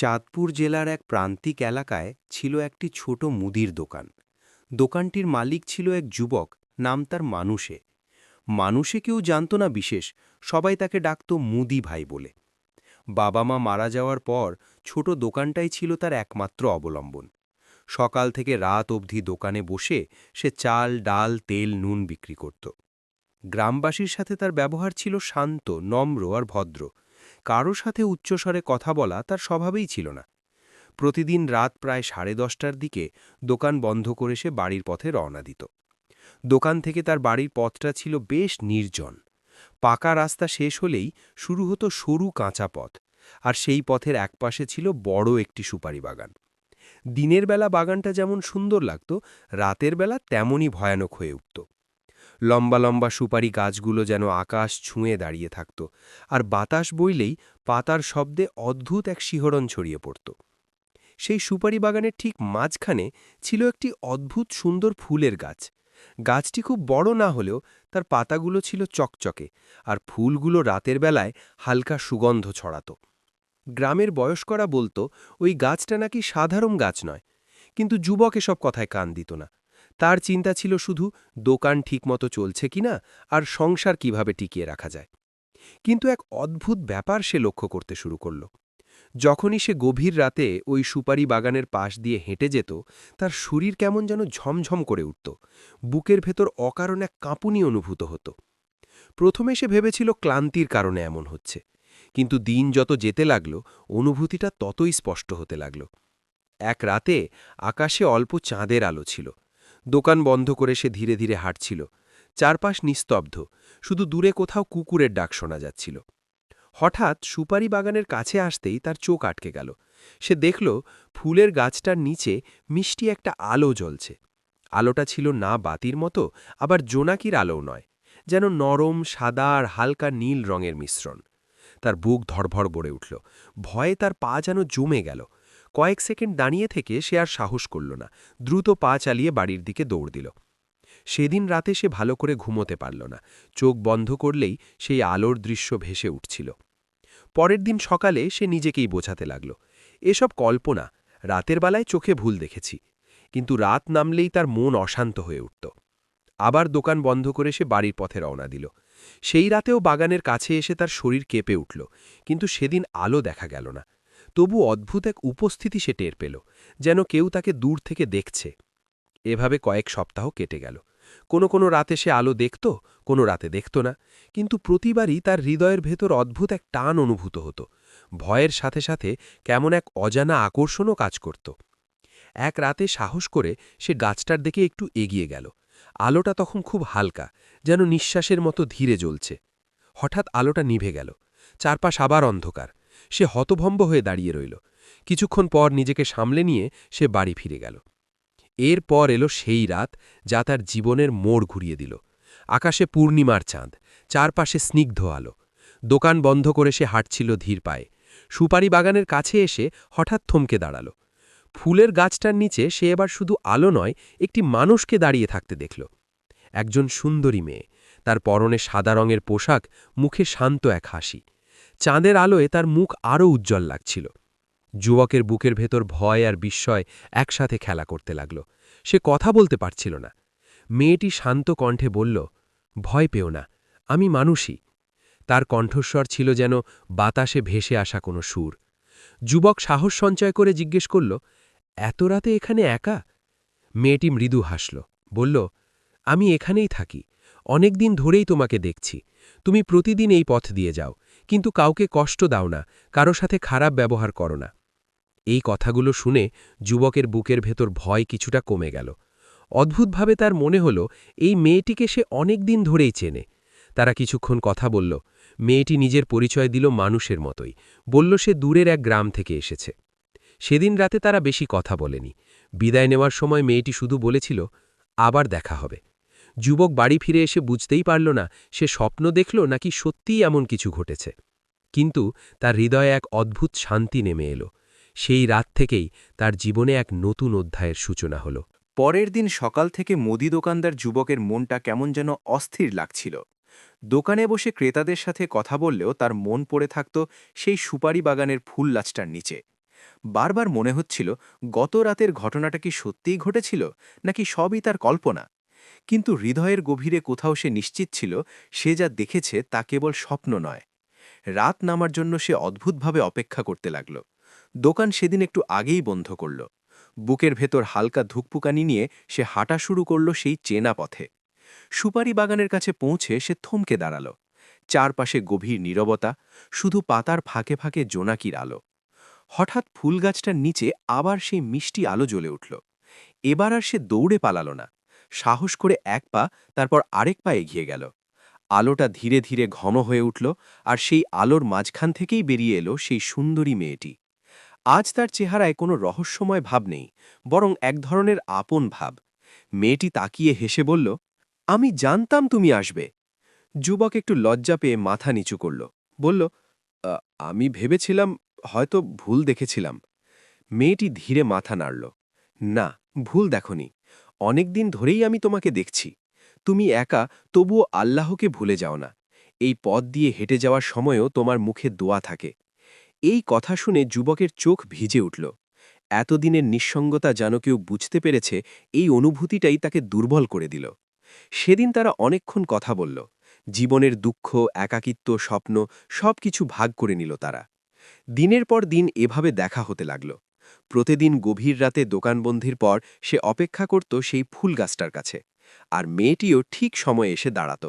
চাঁদপুর জেলার এক প্রান্তিক এলাকায় ছিল একটি ছোট মুদির দোকান। দোকানটির মালিক ছিল এক যুবক, নাম তার মানুষে। মানুষে কেউ জানত না বিশেষ, সবাই তাকে ডাকত মুদি ভাই বলে। বাবা মা মারা যাওয়ার পর ছোট দোকানটাই ছিল তার একমাত্র অবলম্বন। সকাল থেকে রাত অবধি দোকানে বসে সে চাল, ডাল, তেল, নুন বিক্রি করত। গ্রামবাসীর সাথে তার ব্যবহার ছিল শান্ত, নম্র আর ভদ্র। কারও সাথে উচ্চস্বরে কথা বলা তার স্বভাবেই ছিল না। প্রতিদিন রাত প্রায় সাড়ে দশটার দিকে দোকান বন্ধ করে সে বাড়ির পথে রওনা দিত। দোকান থেকে তার বাড়ির পথটা ছিল বেশ নির্জন। পাকা রাস্তা শেষ হলেই শুরু হতো সরু কাঁচা পথ, আর সেই পথের একপাশে ছিল বড় একটি সুপারি বাগান। দিনের বেলা বাগানটা যেমন সুন্দর লাগত, রাতের বেলা তেমনই ভয়ানক হয়ে উঠত। লম্বা লম্বা সুপারি গাছগুলো যেন আকাশ ছুঁয়ে দাঁড়িয়ে থাকত, আর বাতাস বইলেই পাতার শব্দে অদ্ভুত এক শিহরণ ছড়িয়ে পড়ত। সেই সুপারি বাগানের ঠিক মাঝখানে ছিল একটি অদ্ভুত সুন্দর ফুলের গাছ। গাছটি খুব বড় না হলেও তার পাতাগুলো ছিল চকচকে, আর ফুলগুলো রাতের বেলায় হালকা সুগন্ধ ছড়াত। গ্রামের বয়স্করা বলতো, ওই গাছটা নাকি সাধারণ গাছ নয়। কিন্তু যুবক এসব কথায় কান দিত না। তার চিন্তা ছিল শুধু দোকান ঠিকমতো চলছে কিনা আর সংসার কীভাবে টিকিয়ে রাখা যায়। কিন্তু এক অদ্ভুত ব্যাপার সে লক্ষ্য করতে শুরু করল। যখনই সে গভীর রাতে ওই সুপারি বাগানের পাশ দিয়ে হেঁটে যেত, তার শরীর কেমন যেন ঝমঝম করে উঠত। বুকের ভেতর অকারণ এক কাঁপুনি অনুভূত হতো। প্রথমে সে ভেবেছিল ক্লান্তির কারণে এমন হচ্ছে। কিন্তু দিন যত যেতে লাগল, অনুভূতিটা ততই স্পষ্ট হতে লাগল। এক রাতে আকাশে অল্প চাঁদের আলো ছিল। দোকান বন্ধ করে সে ধীরে ধীরে হাঁটছিল। চারপাশ নিস্তব্ধ, শুধু দূরে কোথাও কুকুরের ডাক শোনা যাচ্ছিল। হঠাৎ সুপারি বাগানের কাছে আসতেই তার চোখ আটকে গেল। সে দেখল, ফুলের গাছটার নিচে মিষ্টি একটা আলো জ্বলছে। আলোটা ছিল না বাতির মতো, আবার জোনাকির আলোও নয়, যেন নরম, সাদা আর হালকা নীল রঙের মিশ্রণ। তার বুক ধড়ভড় গড়ে উঠল। ভয়ে তার পা যেন জমে গেল। কয়েক সেকেন্ড দাঁড়িয়ে থেকে সে আর সাহস করল না। দ্রুত পা চালিয়ে বাড়ির দিকে দৌড় দিল। সেদিন রাতে সে ভালো করে ঘুমোতে পারল না। চোখ বন্ধ করলেই সেই আলোর দৃশ্য ভেসে উঠছিল। পরের দিন সকালে সে নিজেকেই বোঝাতে লাগল। এসব কল্পনা রাতের বেলায় চোখে ভুল দেখেছি, কিন্তু রাত নামলেই তার মন অশান্ত হয়ে উঠত। আবার দোকান বন্ধ করে সে বাড়ির পথে রওনা দিল। সেই রাতেও বাগানের কাছে এসে তার শরীর কেঁপে উঠল, কিন্তু সেদিন আলো দেখা গেল না। তবু অদ্ভুত এক উপস্থিতি সে টের পেল, যেন কেউ তাকে দূর থেকে দেখছে। এভাবে কয়েক সপ্তাহ কেটে গেল। কোনো কোনো রাতে সে আলো দেখত, কোনো রাতে দেখত না, কিন্তু প্রতিবারই তার হৃদয়ের ভেতর অদ্ভুত এক টান অনুভূত হতো। ভয়ের সাথে সাথে কেমন এক অজানা আকর্ষণও কাজ করত। এক রাতে সাহস করে সে গাছটার দিকে একটু এগিয়ে গেল। আলোটা তখন খুব হালকা, যেন নিঃশ্বাসের মতো ধীরে জ্বলছে। হঠাৎ আলোটা নিভে গেল। চারপাশ আবার অন্ধকার। সে হতভম্ব হয়ে দাঁড়িয়ে রইল। কিছুক্ষণ পর নিজেকে সামলে নিয়ে সে বাড়ি ফিরে গেল। এরপর এলো সেই রাত যা তার জীবনের মোড় ঘুরিয়ে দিল। আকাশে পূর্ণিমার চাঁদ, চারপাশে স্নিগ্ধ আলো। দোকান বন্ধ করে সে হাঁটছিল ধীর পায়ে। সুপারি বাগানের কাছে এসে হঠাৎ থমকে দাঁড়াল। ফুলের গাছটার নিচে সে এবার শুধু আলো নয়, একটি মানুষকে দাঁড়িয়ে থাকতে দেখল। একজন সুন্দরী মেয়ে। তার পরনে সাদা রঙের পোশাক, মুখে শান্ত এক হাসি। চাঁদের আলোয় তার মুখ আরও উজ্জ্বল লাগছিল। যুবকের বুকের ভেতর ভয় আর বিস্ময় একসাথে খেলা করতে লাগল। সে কথা বলতে পারছিল না। মেয়েটি শান্ত কণ্ঠে বলল, ভয় পেও না, আমি মানুষই। তার কণ্ঠস্বর ছিল যেন বাতাসে ভেসে আসা কোনো সুর। যুবক সাহস সঞ্চয় করে জিজ্ঞেস করল, এত রাতে এখানে একা? মেয়েটি মৃদু হাসল, বলল, আমি এখানেই থাকি, অনেক দিন ধরেই তোমাকে দেখছি। তুমি প্রতিদিন এই পথ দিয়ে যাও কিন্তু কাউকে কষ্ট দাও না, কারও সাথে খারাপ ব্যবহার করো না। এই কথাগুলো শুনে যুবকের বুকের ভেতর ভয় কিছুটা কমে গেল। অদ্ভুতভাবে তার মনে হল, এই মেয়েটিকে সে অনেক দিন ধরেই চেনে। তারা কিছুক্ষণ কথা বলল। মেয়েটি নিজের পরিচয় দিল মানুষের মতোই। বলল, সে দূরের এক গ্রাম থেকে এসেছে। সেদিন রাতে তারা বেশি কথা বলেনি। বিদায় নেওয়ার সময় মেয়েটি শুধু বলেছিল, আবার দেখা হবে। যুবক বাড়ি ফিরে এসে বুঝতেই পারল না, সে স্বপ্ন দেখল নাকি সত্যিই এমন কিছু ঘটেছে। কিন্তু তার হৃদয়ে এক অদ্ভুত শান্তি নেমে এলো। সেই রাত থেকেই তার জীবনে এক নতুন অধ্যায়ের সূচনা হল। পরের দিন সকাল থেকে মুদি দোকানদার যুবকের মনটা কেমন যেন অস্থির লাগছিল। দোকানে বসে ক্রেতাদের সাথে কথা বললেও তার মন পড়ে থাকত সেই সুপারি বাগানের ফুল লাচটার নিচে। বারবার মনে হচ্ছিল, গত রাতের ঘটনাটা কি সত্যিই ঘটেছিল, নাকি সবই তার কল্পনা? কিন্তু হৃদয়ের গভীরে কোথাও সে নিশ্চিত ছিল, সে যা দেখেছে তা কেবল স্বপ্ন নয়। রাত নামার জন্য সে অদ্ভুতভাবে অপেক্ষা করতে লাগল। দোকান সেদিন একটু আগেই বন্ধ করল। বুকের ভেতর হালকা ধুকপুকানি নিয়ে সে হাঁটা শুরু করল সেই চেনা পথে। সুপারি বাগানের কাছে পৌঁছে সে থমকে দাঁড়াল। চারপাশে গভীর নীরবতা, শুধু পাতার ফাঁকে ফাঁকে জোনাকির আলো। হঠাৎ ফুলগাছটার নিচে আবার সেই মিষ্টি আলো জ্বলে উঠল। এবার আর সে দৌড়ে পালাল না। সাহস করে এক পা, তারপর আরেক পা এগিয়ে গেল। আলোটা ধীরে ধীরে ঘন হয়ে উঠল আর সেই আলোর মাঝখান থেকেই বেরিয়ে এলো সেই সুন্দরী মেয়েটি। আজ তার চেহারায় কোনো রহস্যময় ভাব নেই, বরং এক ধরনের আপন ভাব। মেয়েটি তাকিয়ে হেসে বলল, আমি জানতাম তুমি আসবে। যুবক একটু লজ্জা পেয়ে মাথা নিচু করল, বলল আমি ভেবেছিলাম হয়তো ভুল দেখেছিলাম। মেয়েটি ধীরে মাথা নাড়ল, না, ভুল দেখনি। অনেকদিন ধরেই আমি তোমাকে দেখছি। তুমি একা, তবুও আল্লাহকে ভুলে যাও না। এই পথ দিয়ে হেঁটে যাওয়ার সময়ও তোমার মুখে দোয়া থাকে। এই কথা শুনে যুবকের চোখ ভিজে উঠল। এতদিনের নিঃসঙ্গতা যেন কেউ বুঝতে পেরেছে, এই অনুভূতিটাই তাকে দুর্বল করে দিল। সেদিন তারা অনেকক্ষণ কথা বলল। জীবনের দুঃখ, একাকিত্ব, স্বপ্ন সব কিছু ভাগ করে নিল তারা। দিনের পর দিন এভাবে দেখা হতে লাগল। প্রতিদিন গভীর রাতে দোকানবন্ধির পর সে অপেক্ষা করত সেই ফুল গাছটার কাছে, আর মেয়েটিও ঠিক সময়ে এসে দাঁড়াত।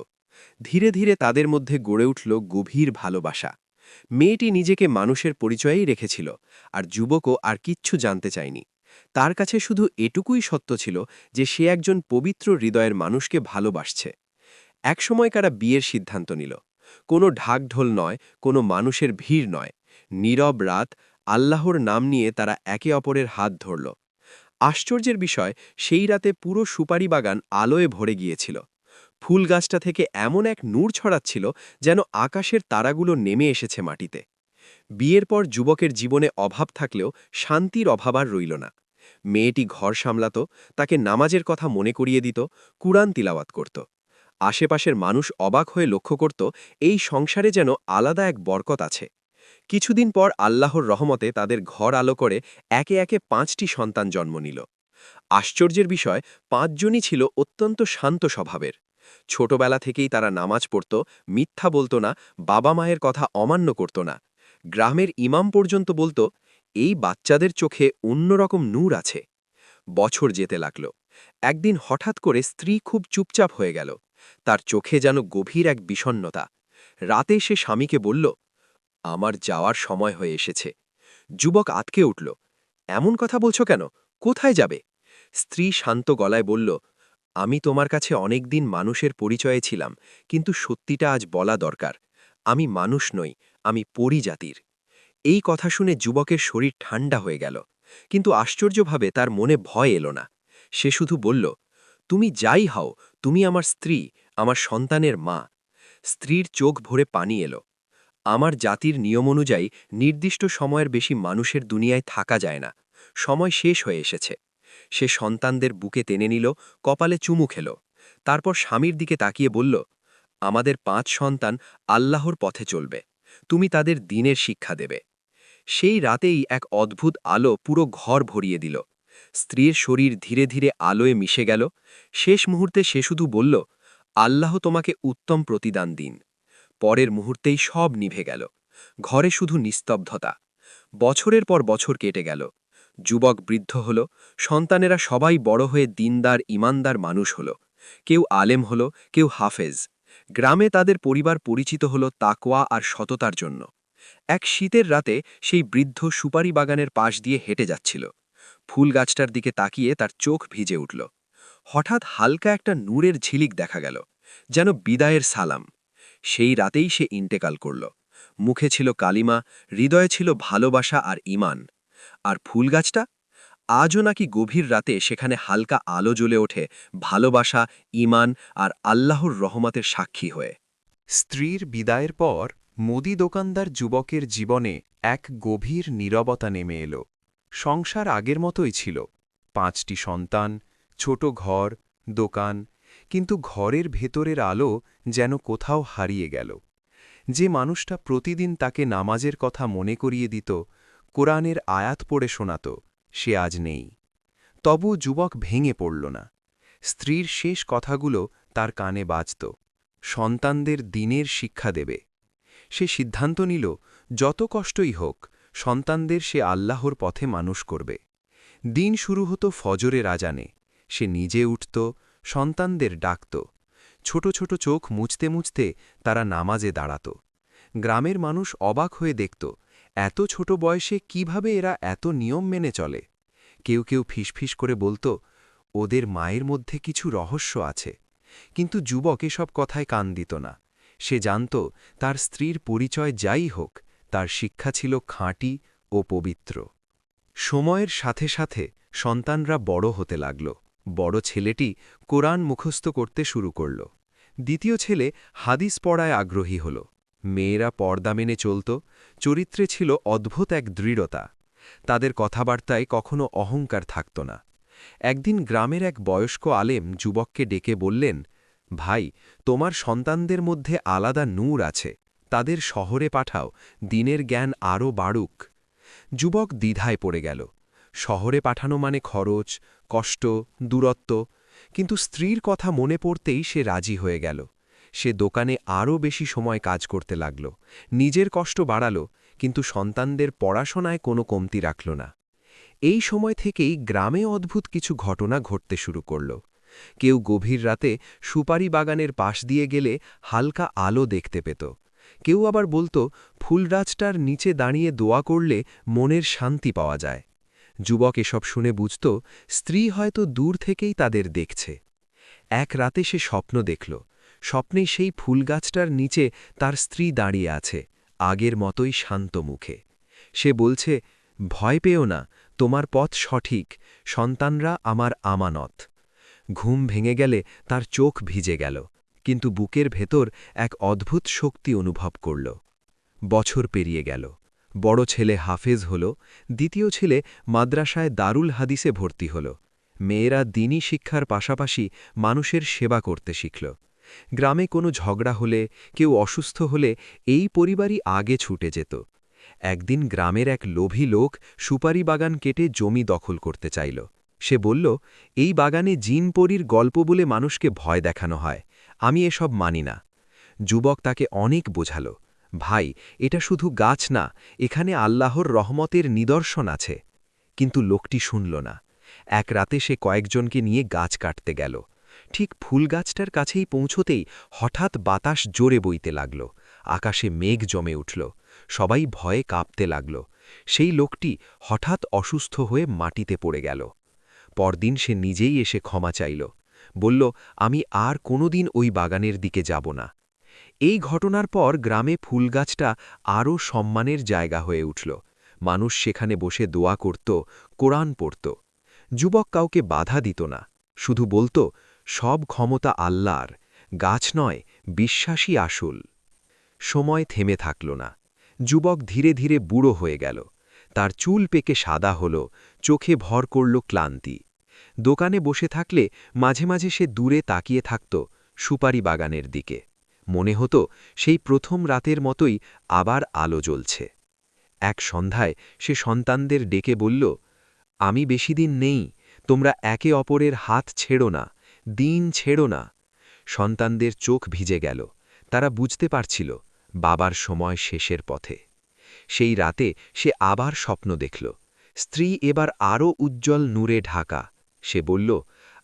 ধীরে ধীরে তাদের মধ্যে গড়ে উঠল গভীর ভালোবাসা। মেয়েটি নিজেকে মানুষের পরিচয়েই রেখেছিল, আর যুবকও আর কিচ্ছু জানতে চায়নি। তার কাছে শুধু এটুকুই সত্য ছিল যে সে একজন পবিত্র হৃদয়ের মানুষকে ভালোবাসছে। একসময় কারা বিয়ের সিদ্ধান্ত নিল। কোনো ঢাকঢোল নয়, কোনো মানুষের ভিড় নয়। নীরব রাত আল্লাহর নাম নিয়ে তারা একে অপরের হাত ধরল। আশ্চর্যের বিষয়, সেই রাতে পুরো সুপারি বাগান আলোয় ভরে গিয়েছিল। ফুল গাছটা থেকে এমন এক নূর ছড়াচ্ছিল যেন আকাশের তারাগুলো নেমে এসেছে মাটিতে। বিয়ের পর যুবকের জীবনে অভাব থাকলেও শান্তির অভাব আর রইল না। মেয়েটি ঘর সামলাত, তাকে নামাজের কথা মনে করিয়ে দিত, কুরআন তিলাওয়াত করত। আশেপাশের মানুষ অবাক হয়ে লক্ষ্য করত, এই সংসারে যেন আলাদা এক বরকত আছে। কিছুদিন পর আল্লাহর রহমতে তাদের ঘর আলো করে একে একে পাঁচটি সন্তান জন্ম নিল। আশ্চর্যের বিষয়, পাঁচজনই ছিল অত্যন্ত শান্ত স্বভাবের। ছোটবেলা থেকেই তারা নামাজ পড়ত, মিথ্যা বলতো না, বাবা মায়ের কথা অমান্য করত না। গ্রামের ইমাম পর্যন্ত বলতো, এই বাচ্চাদের চোখে অন্যরকম নূর আছে। বছর যেতে লাগল। একদিন হঠাৎ করে স্ত্রী খুব চুপচাপ হয়ে গেল। তার চোখে যেন গভীর এক বিষণ্নতা রাতে সে স্বামীকে বলল আমার যাওয়ার সময় হয়ে এসেছে। যুবক আতকে উঠল। এমন কথা বলছো কেন? কোথায় যাবে? স্ত্রী শান্ত গলায় বলল, আমি তোমার কাছে অনেকদিন মানুষের পরিচয়ে ছিলাম, কিন্তু সত্যিটা আজ বলা দরকার। আমি মানুষ নই, আমি পরিজাতির। এই কথা শুনে যুবকের শরীর ঠান্ডা হয়ে গেল। কিন্তু আশ্চর্যভাবে তার মনে ভয় এলো না। সে শুধু বলল, তুমি যাই হও, তুমি আমার স্ত্রী, আমার সন্তানের মা। স্ত্রীর চোখ ভরে পানি এলো। আমার জাতির নিয়ম অনুযায়ী নির্দিষ্ট সময়ের বেশি মানুষের দুনিয়ায় থাকা যায় না। সময় শেষ হয়ে এসেছে। সে সন্তানদের বুকে টেনে নিল, কপালে চুমু খেল। তারপর স্বামীর দিকে তাকিয়ে বলল, আমাদের পাঁচ সন্তান আল্লাহর পথে চলবে। তুমি তাদের দিনের শিক্ষা দেবে। সেই রাতেই এক অদ্ভুত আলো পুরো ঘর ভরিয়ে দিল। স্ত্রীর শরীর ধীরে ধীরে আলোয় মিশে গেল। শেষ মুহূর্তে সে শুধু বলল, আল্লাহ তোমাকে উত্তম প্রতিদান দিন। পরের মুহূর্তেই সব নিভে গেল। ঘরে শুধু নিস্তব্ধতা। বছরের পর বছর কেটে গেল। যুবক বৃদ্ধ হল, সন্তানেরা সবাই বড় হয়ে দিনদার, ইমানদার মানুষ হল। কেউ আলেম হল, কেউ হাফেজ। গ্রামে তাদের পরিবার পরিচিত হল তাকোয়া আর সততার জন্য। এক শীতের রাতে সেই বৃদ্ধ সুপারি বাগানের পাশ দিয়ে হেঁটে যাচ্ছিল। ফুল গাছটার দিকে তাকিয়ে তার চোখ ভিজে উঠল। হঠাৎ হালকা একটা নূরের ঝিলিক দেখা গেল, যেন বিদায়ের সালাম। সেই রাতেই সে ইন্টেকাল করল। মুখে ছিল কালিমা, হৃদয়ে ছিল ভালোবাসা আর ইমান আর ফুল গাছটা আজও নাকি গভীর রাতে সেখানে হালকা আলো জ্বলে ওঠে, ভালোবাসা ইমান আর আল্লাহর রহমতের সাক্ষী হয়ে। স্ত্রীর বিদায়ের পর মুদি দোকানদার যুবকের জীবনে এক গভীর নীরবতা নেমে এলো। সংসার আগের মতোই ছিল। পাঁচটি সন্তান, ছোট ঘর, দোকান কিন্তু ঘরের ভেতরের আলো যেন কোথাও হারিয়ে গেল। যে মানুষটা প্রতিদিন তাকে নামাজের কথা মনে করিয়ে দিত, কোরআনের আয়াত পড়ে শোনাত, সে আজ নেই। তবু যুবক ভেঙে পড়ল না। স্ত্রীর শেষ কথাগুলো তার কানে বাজত। সন্তানদের দিনের শিক্ষা দেবে। সে সিদ্ধান্ত নিল, যত কষ্টই হোক, সন্তানদের সে আল্লাহর পথে মানুষ করবে। দিন শুরু হতো ফজরে রাজানে সে নিজে উঠত সন্তানদের ডাকত। ছোট ছোট চোখ মুছতে মুছতে তারা নামাজে দাঁড়াত। গ্রামের মানুষ অবাক হয়ে দেখত, এত ছোট বয়সে কীভাবে এরা এত নিয়ম মেনে চলে? কেউ কেউ ফিসফিস করে বলতো, ওদের মায়ের মধ্যে কিছু রহস্য আছে। কিন্তু যুবক এসব কথায় কান দিত না। সে জানত, তার স্ত্রীর পরিচয় যাই হোক, তার শিক্ষা ছিল খাঁটি ও পবিত্র। সময়ের সাথে সাথে সন্তানরা বড় হতে লাগল। বড় ছেলেটি কোরআন মুখস্থ করতে শুরু করল। দ্বিতীয় ছেলে হাদিস পড়ায় আগ্রহী হল। মেয়েরা পর্দা মেনে চলত। চরিত্রে ছিল অদ্ভুত এক দৃঢ়তা। তাদের কথাবার্তায় কখনো অহংকার থাকত না। একদিন গ্রামের এক বয়স্ক আলেম যুবককে ডেকে বললেন, ভাই, তোমার সন্তানদের মধ্যে আলাদা নূর আছে। তাদের শহরে পাঠাও। দিনের জ্ঞান আরও বাড়ুক। যুবক দ্বিধায় পড়ে গেল। শহরে পাঠানো মানে খরচ, কষ্ট, দূরত্ব। কিন্তু স্ত্রীর কথা মনে পড়তেই সে রাজি হয়ে গেল। সে দোকানে আরও বেশি সময় কাজ করতে লাগল। নিজের কষ্ট বাড়াল, কিন্তু সন্তানদের পড়াশোনায় কোনো কমতি রাখল না। এই সময় থেকেই গ্রামে অদ্ভুত কিছু ঘটনা ঘটতে শুরু করল। কেউ গভীর রাতে সুপারি বাগানের পাশ দিয়ে গেলে হালকা আলো দেখতে পেত। কেউ আবার বলতো ফুলরাজটার নিচে দাঁড়িয়ে দোয়া করলে মনের শান্তি পাওয়া যায়। যুবক এসব শুনে বুঝত, স্ত্রী হয়তো দূর থেকেই তাদের দেখছে। এক রাতে সে স্বপ্ন দেখল। স্বপ্নে সেই ফুলগাছটার নিচে তার স্ত্রী দাঁড়িয়ে আছে, আগের মতোই শান্ত মুখে। সে বলছে, ভয় পেও না, তোমার পথ সঠিক, সন্তানরা আমার আমানত। ঘুম ভেঙে গেলে তার চোখ ভিজে গেল, কিন্তু বুকের ভেতর এক অদ্ভুত শক্তি অনুভব করল। বছর পেরিয়ে গেল। বড় ছেলে হাফেজ হল, দ্বিতীয় ছেলে মাদ্রাসায় দারুল হাদিসে ভর্তি হল। মেয়েরা দিনই শিক্ষার পাশাপাশি মানুষের সেবা করতে শিখল। গ্রামে কোনো ঝগড়া হলে, কেউ অসুস্থ হলে এই পরিবারই আগে ছুটে যেত। একদিন গ্রামের এক লোভী লোক সুপারি বাগান কেটে জমি দখল করতে চাইল। সে বলল, এই বাগানে জিন পরীর গল্প বলে মানুষকে ভয় দেখানো হয়, আমি এসব মানি না। যুবক তাকে অনেক বোঝাল। ভাই, এটা শুধু গাছ না, এখানে আল্লাহর রহমতের নিদর্শন আছে। কিন্তু লোকটি শুনল না। এক রাতে সে কয়েকজনকে নিয়ে গাছ কাটতে গেল। ঠিক ফুল গাছটার কাছেই পৌঁছতেই হঠাৎ বাতাস জোরে বইতে লাগল। আকাশে মেঘ জমে উঠল। সবাই ভয়ে কাঁপতে লাগল। সেই লোকটি হঠাৎ অসুস্থ হয়ে মাটিতে পড়ে গেল। পরদিন সে নিজেই এসে ক্ষমা চাইল। বলল, আমি আর কোনোদিন ওই বাগানের দিকে যাব না। এই ঘটনার পর গ্রামে ফুলগাছটা আরও সম্মানের জায়গা হয়ে উঠল। মানুষ সেখানে বসে দোয়া করত, কোরআন পড়ত। যুবক কাউকে বাধা দিত না। শুধু বলতো, সব ক্ষমতা আল্লাহর, গাছ নয় বিশ্বাসী আসল। সময় থেমে থাকল না। যুবক ধীরে ধীরে বুড়ো হয়ে গেল। তার চুল পেকে সাদা হল, চোখে ভর করল ক্লান্তি। দোকানে বসে থাকলে মাঝে মাঝে সে দূরে তাকিয়ে থাকত, সুপারি বাগানের দিকে। মনে হতো সেই প্রথম রাতের মতোই আবার আলো জ্বলছে। এক সন্ধ্যায় সে সন্তানদের ডেকে বলল, আমি বেশি দিন নেই, তোমরা একে অপরের হাত ছেড়ো না, দিন ছেড়ো না। সন্তানদের চোখ ভিজে গেল। তারা বুঝতে পারছিল বাবার সময় শেষের পথে। সেই রাতে সে আবার স্বপ্ন দেখল। স্ত্রী এবার আরও উজ্জ্বল নূরে ঢাকা। সে বলল,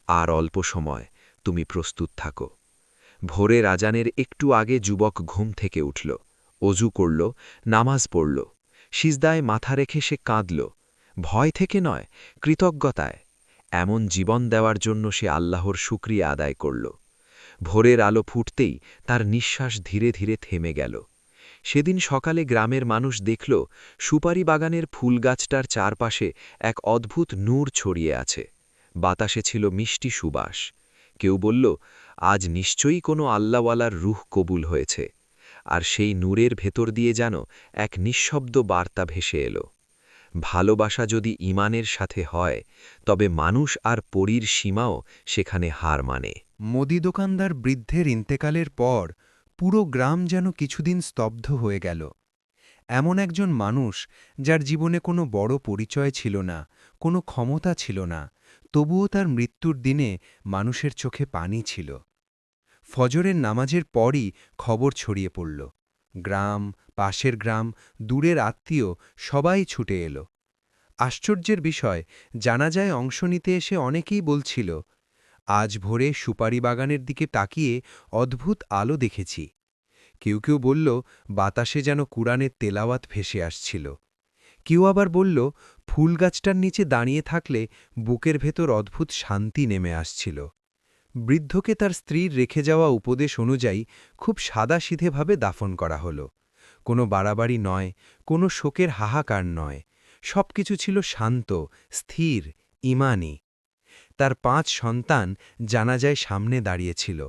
আর অল্প সময়, তুমি প্রস্তুত থাকো। ভোরে রাজানের একটু আগে যুবক ঘুম থেকে উঠল, অজু করল, নামাজ পড়ল। সিজদায় মাথা রেখে সে কাঁদল, ভয় থেকে নয়, কৃতজ্ঞতায়। এমন জীবন দেওয়ার জন্য সে আল্লাহর শুক্রিয়া আদায় করল। ভোরের আলো ফুটতেই তার নিঃশ্বাস ধীরে ধীরে থেমে গেল। সেদিন সকালে গ্রামের মানুষ দেখল, সুপারি বাগানের ফুলগাছটার চারপাশে এক অদ্ভুত নূর ছড়িয়ে আছে। বাতাসে ছিল মিষ্টি সুবাস। কেউ বলল আজ নিশ্চয়ই কোনো আল্লাওয়ালার রুহ কবুল হয়েছে। আর সেই নূরের ভেতর দিয়ে যেন এক নিঃশব্দ বার্তা ভেসে এলো। ভালোবাসা যদি ইমানের সাথে হয়, তবে মানুষ আর পরীর সীমাও সেখানে হার মানে। মুদি দোকানদার বৃদ্ধের ইন্তেকালের পর পুরো গ্রাম যেন কিছুদিন স্তব্ধ হয়ে গেল। এমন একজন মানুষ যার জীবনে কোনো বড় পরিচয় ছিল না, কোনো ক্ষমতা ছিল না তবুও তার মৃত্যুর দিনে মানুষের চোখে পানি ছিল। ফজরের নামাজের পরই খবর ছড়িয়ে পড়ল। গ্রাম, পাশের গ্রাম, দূরের আত্মীয় সবাই ছুটে এলো। আশ্চর্যের বিষয়, জানাজায় অংশ নিতে এসে অনেকেই বলছিল, আজ ভোরে সুপারি বাগানের দিকে তাকিয়ে অদ্ভুত আলো দেখেছি। কেউ কেউ বলল, বাতাসে যেন কুরআনের তেলাওয়াত ভেসে আসছিল। কেউ আবার বলল ফুল গাছটার নিচে দাঁড়িয়ে থাকলে বুকের ভেতর অদ্ভুত শান্তি নেমে আসছিল। বৃদ্ধকে তার স্ত্রীর রেখে যাওয়া উপদেশ অনুযায়ী খুব সাদাসিধেভাবে দাফন করা হল। কোনো বাড়াবাড়ি নয়, কোনো শোকের হাহাকার নয়, সবকিছু ছিল শান্ত, স্থির ইমানি তার পাঁচ সন্তান জানাজায় সামনে দাঁড়িয়েছিল।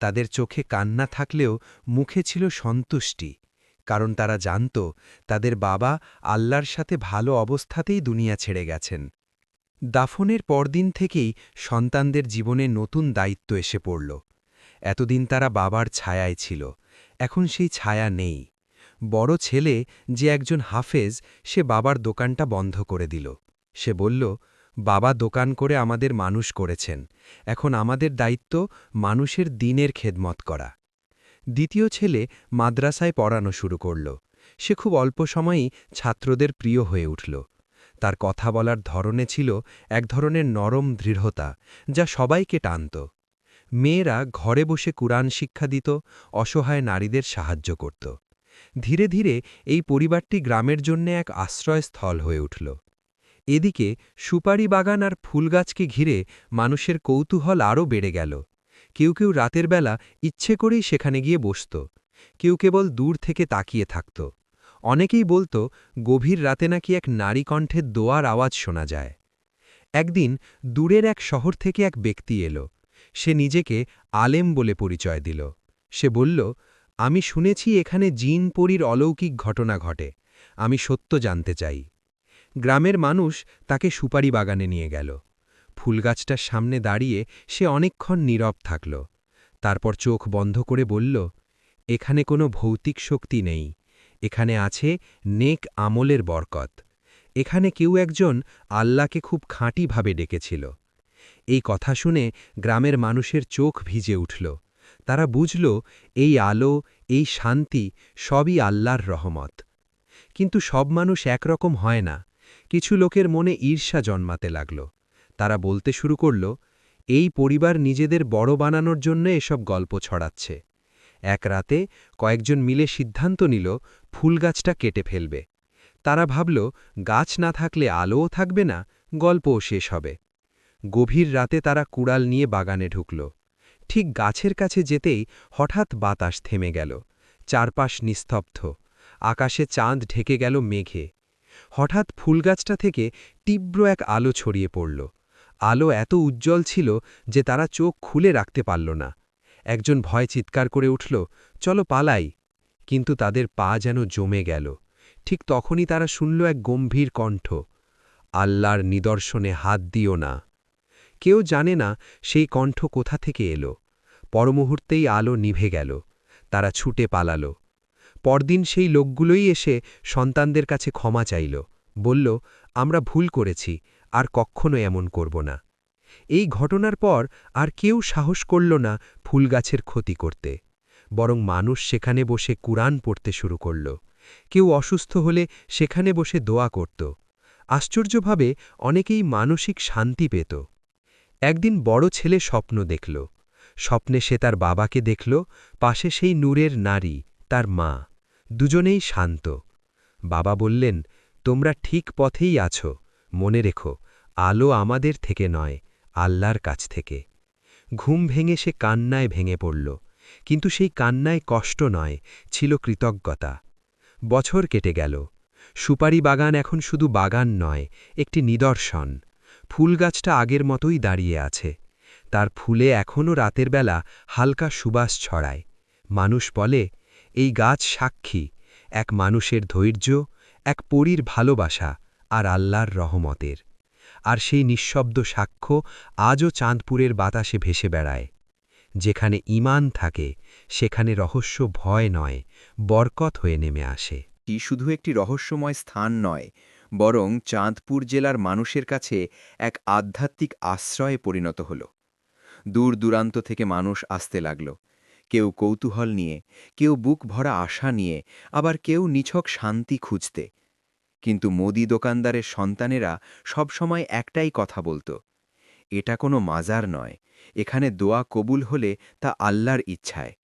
তাদের চোখে কান্না থাকলেও মুখে ছিল সন্তুষ্টি। কারণ তারা জানত তাদের বাবা আল্লাহর সাথে ভালো অবস্থাতেই দুনিয়া ছেড়ে গেছেন। দাফনের পরদিন থেকেই সন্তানদের জীবনে নতুন দায়িত্ব এসে পড়ল। এতদিন তারা বাবার ছায়ায় ছিল, এখন সেই ছায়া নেই। বড় ছেলে যে একজন হাফেজ, সে বাবার দোকানটা বন্ধ করে দিল। সে বলল, বাবা দোকান করে আমাদের মানুষ করেছেন, এখন আমাদের দায়িত্ব মানুষের দিনের খেদমত করা। দ্বিতীয় ছেলে মাদ্রাসায় পড়ানো শুরু করল। সে খুব অল্প সময়েই ছাত্রদের প্রিয় হয়ে উঠল। তার কথা বলার ধরনে ছিল এক ধরনের নরম দৃঢ়তা, যা সবাইকে টানত। মেয়েরা ঘরে বসে কুরআন শিক্ষা দিত, অসহায় নারীদের সাহায্য করত। ধীরে ধীরে এই পরিবারটি গ্রামের জন্য এক আশ্রয়স্থল হয়ে উঠল। এদিকে সুপারি বাগান আর ফুলগাছকে ঘিরে মানুষের কৌতূহল আরও বেড়ে গেল। কেউ কেউ রাতের বেলা ইচ্ছে করেই সেখানে গিয়ে বসত, কেউ কেবল দূর থেকে তাকিয়ে থাকত। অনেকেই বলতো, গভীর রাতে নাকি এক নারী কণ্ঠের দোয়ার আওয়াজ শোনা যায়। একদিন দূরের এক শহর থেকে এক ব্যক্তি এলো, সে নিজেকে আলেম বলে পরিচয় দিল। সে বলল, আমি শুনেছি এখানে জিন পরীর অলৌকিক ঘটনা ঘটে, আমি সত্য জানতে চাই। গ্রামের মানুষ তাকে সুপারি বাগানে নিয়ে গেল। ফুলগাছটার সামনে দাঁড়িয়ে সে অনেকক্ষণ নীরব থাকল। তারপর চোখ বন্ধ করে বলল, এখানে কোনো ভৌতিক শক্তি নেই। এখানে আছে নেক আমলের বরকত। এখানে কেউ একজন আল্লাহকে খুব খাঁটিভাবে ডেকেছিল। এই কথা শুনে গ্রামের মানুষের চোখ ভিজে উঠল। তারা বুঝল, এই আলো, এই শান্তি সবই আল্লাহর রহমত। কিন্তু সব মানুষ একরকম হয় না। কিছু লোকের মনে ঈর্ষা জন্মাতে লাগল। তারা বলতে শুরু করল, এই পরিবার নিজেদের বড় বানানোর জন্য এসব গল্প ছড়াচ্ছে। এক রাতে কয়েকজন মিলে সিদ্ধান্ত নিল ফুলগাছটা কেটে ফেলবে। তারা ভাবল, গাছ না থাকলে আলোও থাকবে না, গল্পও শেষ হবে। গভীর রাতে তারা কুড়াল নিয়ে বাগানে ঢুকল। ঠিক গাছের কাছে যেতেই হঠাৎ বাতাস থেমে গেল। চারপাশ নিস্তব্ধ। আকাশে চাঁদ ঢেকে গেল মেঘে। হঠাৎ ফুলগাছটা থেকে তীব্র এক আলো ছড়িয়ে পড়ল। আলো এত উজ্জ্বল ছিল যে তারা চোখ খুলে রাখতে পারল না। একজন ভয় চিৎকার করে উঠল, চলো পালাই। কিন্তু তাদের পা যেন জমে গেল। ঠিক তখনই তারা শুনল এক গম্ভীর কণ্ঠ, আল্লাহর নিদর্শনে হাত দিও না। কেউ জানে না সেই কণ্ঠ কোথা থেকে এলো। পরমুহূর্তেই আলো নিভে গেল, তারা ছুটে পালালো। পরদিন সেই লোকগুলোই এসে সন্তানদের কাছে ক্ষমা চাইল, বলল, আমরা ভুল করেছি আর কখনো এমন করব না। এই ঘটনার পর আর কেউ সাহস করল না ফুলগাছের ক্ষতি করতে। বরং মানুষ সেখানে বসে কুরআন পড়তে শুরু করল। কেউ অসুস্থ হলে সেখানে বসে দোয়া করত। আশ্চর্যভাবে অনেকেই মানসিক শান্তি পেত। একদিন বড় ছেলে স্বপ্ন দেখল। স্বপ্নে সে তার বাবাকে দেখল, পাশে সেই নূরের নারী, তার মা। দুজনেই শান্ত। বাবা বললেন, তোমরা ঠিক পথেই আছো। মনে রেখো, আলো আমাদের থেকে নয়, আল্লাহর কাছ থেকে। ঘুম ভেঙে সে কান্নায় ভেঙে পড়ল, কিন্তু সেই কান্নায় কষ্ট নয়, ছিল কৃতজ্ঞতা। বছর কেটে গেল, সুপারি বাগান এখন শুধু বাগান নয়, একটি নিদর্শন। ফুলগাছটা আগের মতোই দাঁড়িয়ে আছে, তার ফুলে এখনও রাতের বেলা হালকা সুবাস ছড়ায়। মানুষ বলে, এই গাছ সাক্ষী, এক মানুষের ধৈর্য, এক পরীর ভালোবাসা আর আল্লাহর রহমতের। আর সেই নিঃশব্দ সাক্ষ্য আজও চাঁদপুরের বাতাসে ভেসে বেড়ায়। যেখানে ইমান থাকে, সেখানে রহস্য ভয় নয়, বরকত হয়ে নেমে আসে। এটি শুধু একটি রহস্যময় স্থান নয়, বরং চাঁদপুর জেলার মানুষের কাছে এক আধ্যাত্মিক আশ্রয়ে পরিণত হল। দূর দূরান্ত থেকে মানুষ আসতে লাগল। কেউ কৌতূহল নিয়ে, কেউ বুক ভরা আশা নিয়ে, আবার কেউ নিছক শান্তি খুঁজতে। কিন্তু মোদি দোকানদারের সন্তানেরা সবসময় একটাই কথা বলতো, এটা কোনো মাজার নয়, এখানে দোয়া কবুল হলে তা আল্লাহর ইচ্ছায়।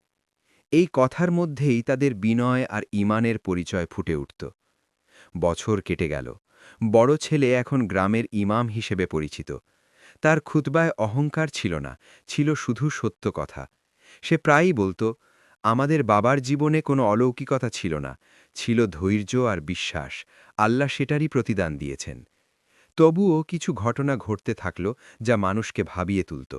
এই কথার মধ্যেই তাদের বিনয় আর ইমানের পরিচয় ফুটে উঠত। বছর কেটে গেল, বড় ছেলে এখন গ্রামের ইমাম হিসেবে পরিচিত। তার খুতবায় অহংকার ছিল না, ছিল শুধু সত্য কথা। সে প্রায়ই বলতো আমাদের বাবার জীবনে কোনো অলৌকিকতা ছিল না, ছিল ধৈর্য আর বিশ্বাস, আল্লাহ সেটারই প্রতিদান দিয়েছেন। তবুও কিছু ঘটনা ঘটতে থাকল যা মানুষকে ভাবিয়ে তুলত।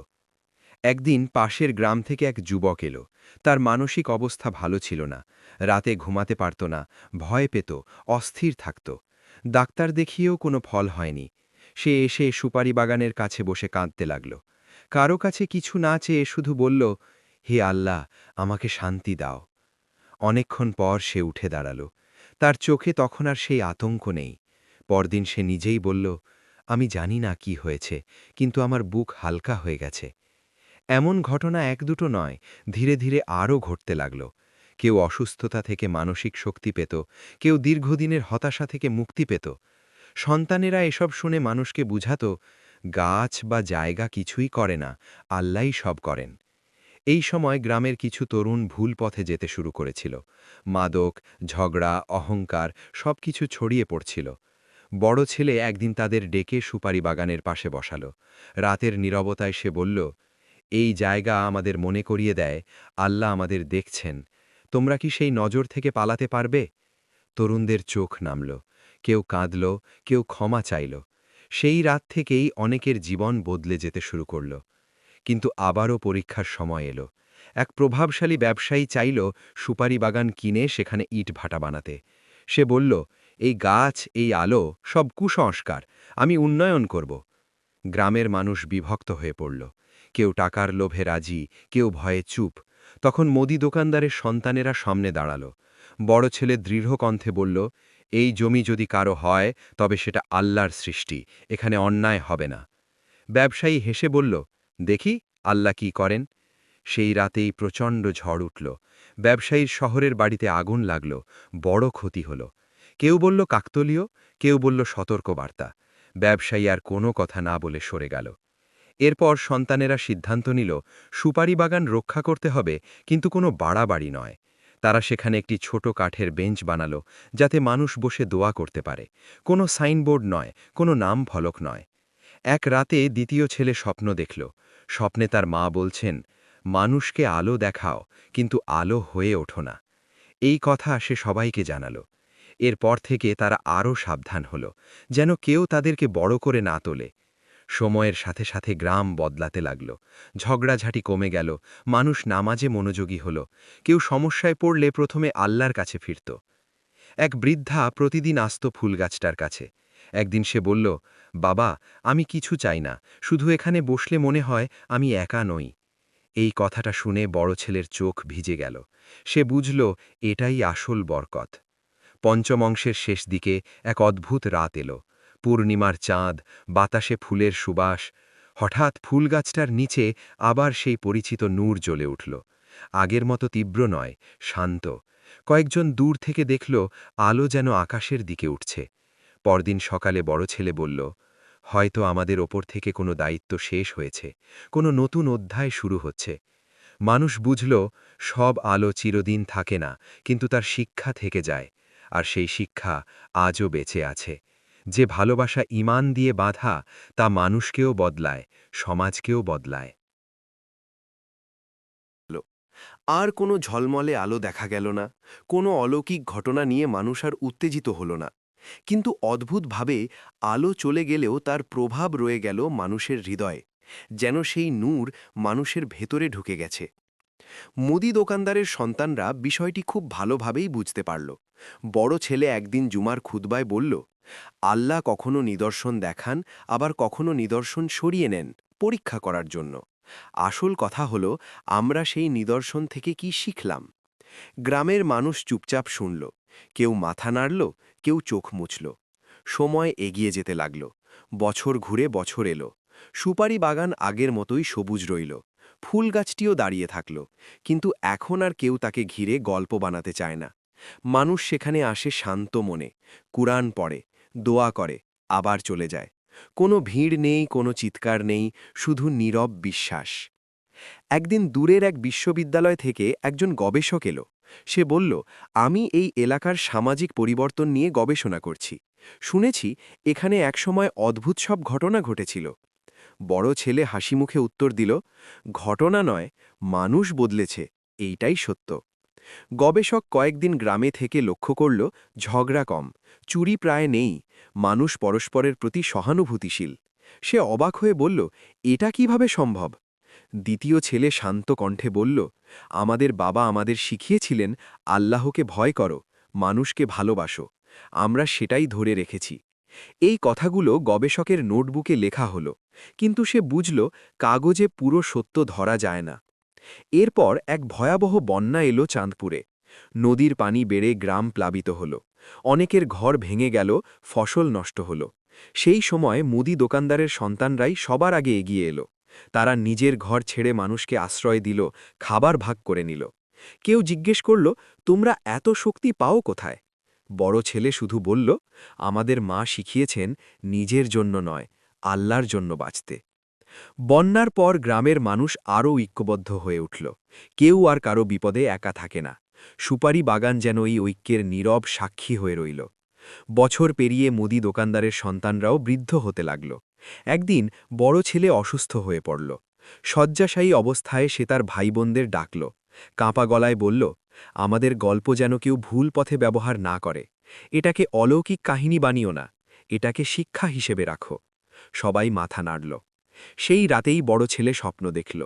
একদিন পাশের গ্রাম থেকে এক যুবক এলো, তার মানসিক অবস্থা ভালো ছিল না, রাতে ঘুমাতে পারত না, ভয় পেত, অস্থির থাকত। ডাক্তার দেখিয়েও কোনো ফল হয়নি। সে এসে সুপারি বাগানের কাছে বসে কাঁদতে লাগল। কারও কাছে কিছু না চেয়ে শুধু বলল হে আল্লাহ, আমাকে শান্তি দাও। অনেকক্ষণ পর সে উঠে দাঁড়াল। তার চোখে তখন আর সেই আতঙ্ক নেই। পরদিন সে নিজেই বলল, আমি জানি না কি হয়েছে, কিন্তু আমার বুক হালকা হয়ে গেছে। এমন ঘটনা এক দুটো নয়, ধীরে ধীরে আরও ঘটতে লাগল। কেউ অসুস্থতা থেকে মানসিক শক্তি পেত, কেউ দীর্ঘদিনের হতাশা থেকে মুক্তি পেত। সন্তানেরা এসব শুনে মানুষকে বুঝাত, গাছ বা জায়গা কিছুই করে না আল্লাই সব করেন। এই সময় গ্রামের কিছু তরুণ ভুল পথে যেতে শুরু করেছিল। মাদক, ঝগড়া, অহংকার সব কিছু ছড়িয়ে পড়ছিল। বড় ছেলে একদিন তাদের ডেকে সুপারি বাগানের পাশে বসাল। রাতের নীরবতায় সে বলল, এই জায়গা আমাদের মনে করিয়ে দেয়, আল্লাহ আমাদের দেখছেন। তোমরা কি সেই নজর থেকে পালাতে পারবে? তরুণদের চোখ নামল। কেউ কাঁদল, কেউ ক্ষমা চাইল। সেই রাত থেকেই অনেকের জীবন বদলে যেতে শুরু করল। কিন্তু আবারও পরীক্ষার সময় এলো। এক প্রভাবশালী ব্যবসায়ী চাইল সুপারি বাগান কিনে সেখানে ইট ভাটা বানাতে। সে বলল, এই গাছ, এই আলো, সব কুসংস্কার, আমি উন্নয়ন করব। গ্রামের মানুষ বিভক্ত হয়ে পড়ল। কেউ টাকার লোভে রাজি, কেউ ভয়ে চুপ। তখন মোদি দোকানদারের সন্তানেরা সামনে দাঁড়াল। বড় ছেলে দৃঢ় কণ্ঠে বলল, এই জমি যদি কারও হয়, তবে সেটা আল্লাহর সৃষ্টি, এখানে অন্যায় হবে না। ব্যবসায়ী হেসে বলল দেখি আল্লাহ কি করেন। সেই রাতেই প্রচণ্ড ঝড় উঠল। ব্যবসায়ীর শহরের বাড়িতে আগুন লাগল। বড় ক্ষতি হল। কেউ বলল কাকতলীয়, কেউ বলল সতর্কবার্তা। ব্যবসায়ী আর কোনো কথা না বলে সরে গেল। এরপর সন্তানেরা সিদ্ধান্ত নিল, সুপারি বাগান রক্ষা করতে হবে, কিন্তু কোনো বাড়াবাড়ি নয়। তারা সেখানে একটি ছোট কাঠের বেঞ্চ বানালো, যাতে মানুষ বসে দোয়া করতে পারে। কোনো সাইনবোর্ড নয়, কোনো নাম ফলক নয়। এক রাতে দ্বিতীয় ছেলে স্বপ্ন দেখল। স্বপ্নে তার মা বলছেন, মানুষকে আলো দেখাও, কিন্তু আলো হয়ে ওঠো না। এই কথা সে সবাইকে জানালো। এরপর থেকে তারা আরও সাবধান হল, যেন কেউ তাদেরকে বড় করে না তোলে। সময়ের সাথে সাথে গ্রাম বদলাতে লাগল। ঝগড়াঝাটি কমে গেল, মানুষ নামাজে মনোযোগী হল, কেউ সমস্যায় পড়লে প্রথমে আল্লাহর কাছে ফিরত। এক বৃদ্ধা প্রতিদিন আসত ফুলগাছটার কাছে। একদিন সে বলল, বাবা, আমি কিছু চাই না, শুধু এখানে বসলে মনে হয় আমি একা নই। এই কথাটা শুনে বড় ছেলের চোখ ভিজে গেল। সে বুঝল, এটাই আসল বরকত। পঞ্চমংশের শেষ দিকে এক অদ্ভুত রাত এলো। পূর্ণিমার চাঁদ, বাতাসে ফুলের সুবাস। হঠাৎ ফুলগাছটার নিচে আবার সেই পরিচিত নূর জ্বলে উঠল। আগের মতো তীব্র নয়, শান্ত। কয়েকজন দূর থেকে দেখল, আলো যেন আকাশের দিকে উঠছে। পরদিন সকালে বড় ছেলে বলল, হয়তো আমাদের ওপর থেকে কোনো দায়িত্ব শেষ হয়েছে, কোনো নতুন অধ্যায় শুরু হচ্ছে। মানুষ বুঝল, সব আলো চিরদিন থাকে না, কিন্তু তার শিক্ষা থেকে যায়, আর সেই শিক্ষা আজও বেঁচে আছে। যে ভালোবাসা ইমান দিয়ে বাঁধা, তা মানুষকেও বদলায়, সমাজকেও বদলায়। আর কোনো ঝলমলে আলো দেখা গেল না, কোনো অলৌকিক ঘটনা নিয়ে মানুষ আর উত্তেজিত হল না। কিন্তু অদ্ভুতভাবে আলো চলে গেলেও তার প্রভাব রয়ে গেল মানুষের হৃদয়ে, যেন সেই নূর মানুষের ভেতরে ঢুকে গেছে। মুদি দোকানদারের সন্তানরা বিষয়টি খুব ভালোভাবেই বুঝতে পারল। বড় ছেলে একদিন জুমার খুতবায় বলল, আল্লাহ কখনো নিদর্শন দেখান, আবার কখনো নিদর্শন সরিয়ে নেন পরীক্ষা করার জন্য। আসল কথা হল, আমরা সেই নিদর্শন থেকে কি শিখলাম? গ্রামের মানুষ চুপচাপ শুনল। কেউ মাথা নাড়ল, কেউ চোখ মুছল। সময় এগিয়ে যেতে লাগল। বছর ঘুরে বছর এলো। সুপারি বাগান আগের মতোই সবুজ রইল। ফুল গাছটিও দাঁড়িয়ে থাকল। কিন্তু এখন আর কেউ তাকে ঘিরে গল্প বানাতে চায় না। মানুষ সেখানে আসে শান্ত মনে। কুরআন পড়ে, দোয়া করে, আবার চলে যায়। কোনো ভিড় নেই, কোনো চিৎকার নেই, শুধু নীরব বিশ্বাস। একদিন দূরের এক বিশ্ববিদ্যালয় থেকে একজন গবেষক এলো। সে বলল, আমি এই এলাকার সামাজিক পরিবর্তন নিয়ে গবেষণা করছি। শুনেছি এখানে একসময় অদ্ভুত সব ঘটনা ঘটেছিল। বড় ছেলে হাসি মুখে উত্তর দিল, ঘটনা নয়, মানুষ বদলেছে, এইটাই সত্য। গবেষক কয়েকদিন গ্রামে থেকে লক্ষ্য করল, ঝগড়া কম, চুরি প্রায় নেই, মানুষ পরস্পরের প্রতি সহানুভূতিশীল। সে অবাক হয়ে বলল, এটা কীভাবে সম্ভব? দ্বিতীয় ছেলে শান্ত কণ্ঠে বলল, আমাদের বাবা আমাদের শিখিয়েছিলেন, আল্লাহকে ভয় করো, মানুষকে ভালোবাসো, আমরা সেটাই ধরে রেখেছি। এই কথাগুলো গবেষকের নোটবুকে লেখা হলো, কিন্তু সে বুঝল, কাগজে পুরো সত্য ধরা যায় না। এরপর এক ভয়াবহ বন্যা এলো চাঁদপুরে। নদীর পানি বেড়ে গ্রাম প্লাবিত হল। অনেকের ঘর ভেঙে গেল, ফসল নষ্ট হল। সেই সময় মুদি দোকানদারের সন্তানরাই সবার আগে এগিয়ে এলো। তারা নিজের ঘর ছেড়ে মানুষকে আশ্রয় দিল, খাবার ভাগ করে নিল। কেউ জিজ্ঞেস করল, তোমরা এত শক্তি পাও কোথায়? বড় ছেলে শুধু বলল, আমাদের মা শিখিয়েছেন, নিজের জন্য নয়, আল্লাহর জন্য বাঁচতে। বন্যার পর গ্রামের মানুষ আরও ঐক্যবদ্ধ হয়ে উঠল। কেউ আর কারও বিপদে একা থাকে না। সুপারি বাগান যেন এই ঐক্যের নীরব সাক্ষী হয়ে রইল। বছর পেরিয়ে মুদি দোকানদারের সন্তানরাও বৃদ্ধ হতে লাগল। একদিন বড় ছেলে অসুস্থ হয়ে পড়ল। শয্যাশায়ী অবস্থায় সে তার ভাইবোনদের ডাকল। কাঁপা গলায় বলল, আমাদের গল্প যেন কেউ ভুল পথে ব্যবহার না করে। এটাকে অলৌকিক কাহিনী বানিও না, এটাকে শিক্ষা হিসেবে রাখো। সবাই মাথা নাড়ল। সেই রাতেই বড় ছেলে স্বপ্ন দেখল।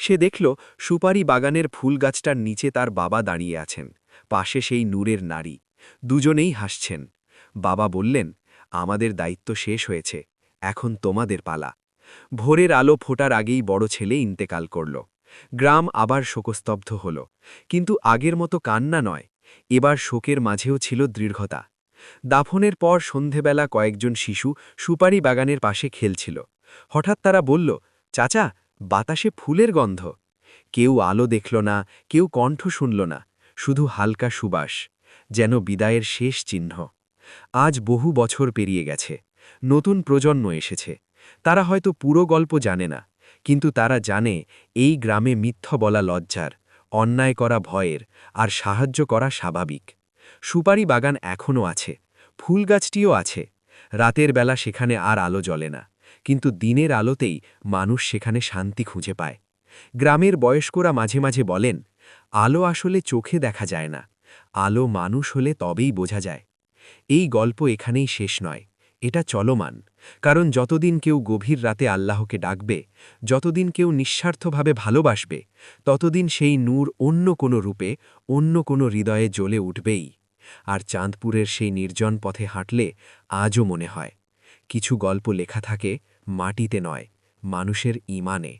সে দেখল সুপারি বাগানের ফুল গাছটার নিচে তার বাবা দাঁড়িয়ে আছেন। পাশে সেই নূরের নারী। দুজনেই হাসছেন। বাবা বললেন, আমাদের দায়িত্ব শেষ হয়েছে। এখন তোমাদের পালা। ভোরের আলো ফোটার আগেই বড় ছেলে ইন্তেকাল করল। গ্রাম আবার শোকস্তব্ধ হল। কিন্তু আগের মতো কান্না নয়। এবার শোকের মাঝেও ছিল দৃঢ়তা। দাফনের পর সন্ধেবেলা কয়েকজন শিশু সুপারি বাগানের পাশে খেলছিল। হঠাৎ তারা বলল, চাচা, বাতাসে ফুলের গন্ধ। কেউ আলো দেখল না, কেউ কণ্ঠ শুনল না। শুধু হালকা সুবাস, যেন বিদায়ের শেষ চিহ্ন। আজ বহু বছর পেরিয়ে গেছে। নতুন প্রজন্ম এসেছে। তারা হয়তো পুরো গল্প জানে না, কিন্তু তারা জানে এই গ্রামে মিথ্য বলা লজ্জার, অন্যায় করা ভয়ের আর সাহায্য করা স্বাভাবিক। সুপারি বাগান এখনও আছে, ফুল গাছটিও আছে। রাতের বেলা সেখানে আর আলো জ্বলে না, কিন্তু দিনের আলোতেই মানুষ সেখানে শান্তি খুঁজে পায়। গ্রামের বয়স্করা মাঝে মাঝে বলেন, আলো আসলে চোখে দেখা যায় না, আলো মানুষ হলে তবেই বোঝা যায়। এই গল্প এখানেই শেষ নয়। এটা চলমান, কারণ যতদিন কেউ গভীর রাতে আল্লাহকে ডাকবে, যতদিন কেউ নিঃস্বার্থভাবে ভালোবাসবে, ততদিন সেই নূর অন্য কোনো রূপে, অন্য কোনো হৃদয়ে জ্বলে উঠবেই। আর চাঁদপুরের সেই নির্জন পথে হাঁটলে আজও মনে হয়, কিছু গল্প লেখা থাকে মাটিতে নয়, মানুষের ইমানে।